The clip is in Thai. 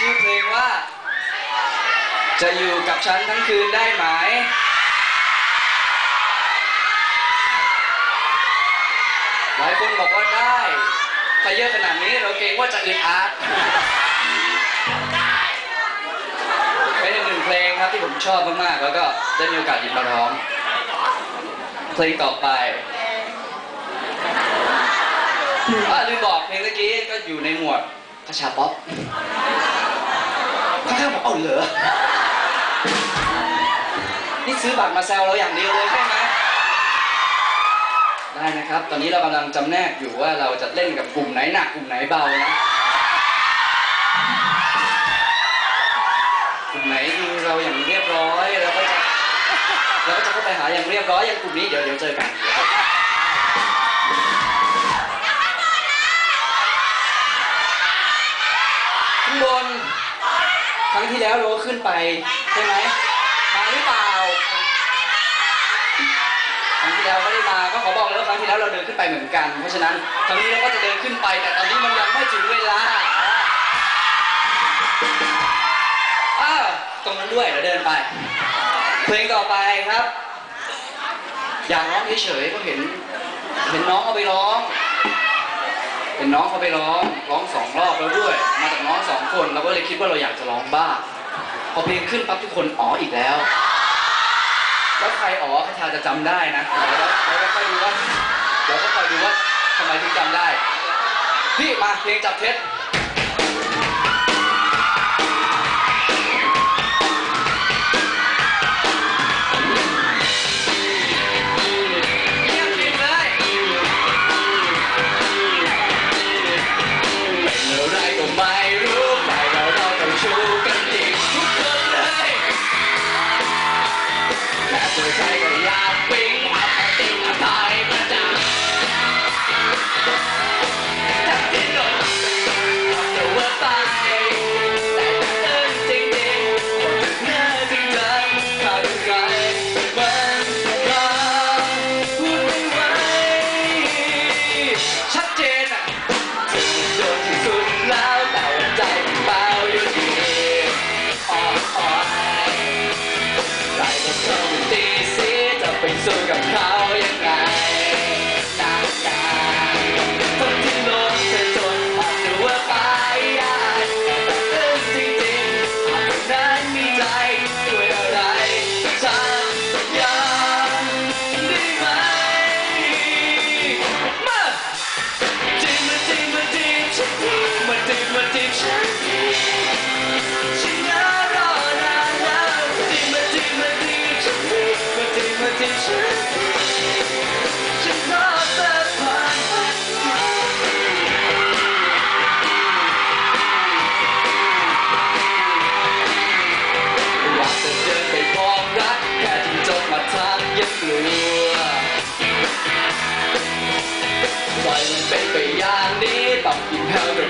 ชื่อเพลงว่า จะอยู่กับฉันทั้งคืนได้ไหม หลายคนบอกว่าได้ ถ้าเยอะขนาดนี้เราเกรงว่าจะอึดอัดเป็นอีกหนึ่งเพลงครับที่ผมชอบมากๆ แล้วก็ได้มีโอกาสหยิบมาร้อง เพลงต่อไปอ่าลืมบอกเพลงเมื่อกี้ก็อยู่ในหมวดคาชาป๊อป ข้างๆบอกเอาเหรอ นี่ซื้อบัตรมาแซวเราอย่างเดียวเลยใช่ไหมได้นะครับ ตอนนี้เรากำลังจำแนกอยู่ว่าเราจะเล่นกับกลุ่มไหนหนักกลุ่มไหนเบานะ กลุ่มไหนดูเราอย่างเรียบร้อยเราก็จะเราก็จะเข้าไปหาอย่างเรียบร้อยอย่างกลุ่มนี้เดี๋ยวเดี๋ยวเจอกัน ครั้งที่แล้วเราก็ขึ้นไปใช่ไหมมาหรือเปล่า ครั้งที่แล้วไม่ได้มาก็ขอบอกเลยว่าครั้งที่แล้วเราเดินขึ้นไปเหมือนกัน เพราะฉะนั้นครั้งนี้เราก็จะเดินขึ้นไป แต่ตอนนี้มันยังไม่ถึงเวลาอ้าวตรงนั้นด้วยเดี๋ยวเดินไป เพลงต่อไปครับ อยากร้องเฉยๆก็เห็น เห็นน้องเอาไปร้อง เห็นน้องเขาไปร้องร้องสองรอบแล้วด้วย มาจากน้องสองคนเราก็เลยคิดว่าเราอยากจะร้องบ้างพอเพลงขึ้นปั๊บทุกคนอ๋ออีกแล้ว แล้วใครอ๋อคาชาจะจำได้นะเดี๋ยวเราเราก็ค่อยดูว่าเดี๋ยวก็คอยดูว่าทำไมถึงจำได้พี่มาเพลงจับเท็จ มัเป็นไปอย่างนี้ต้องกินข้าวด้ว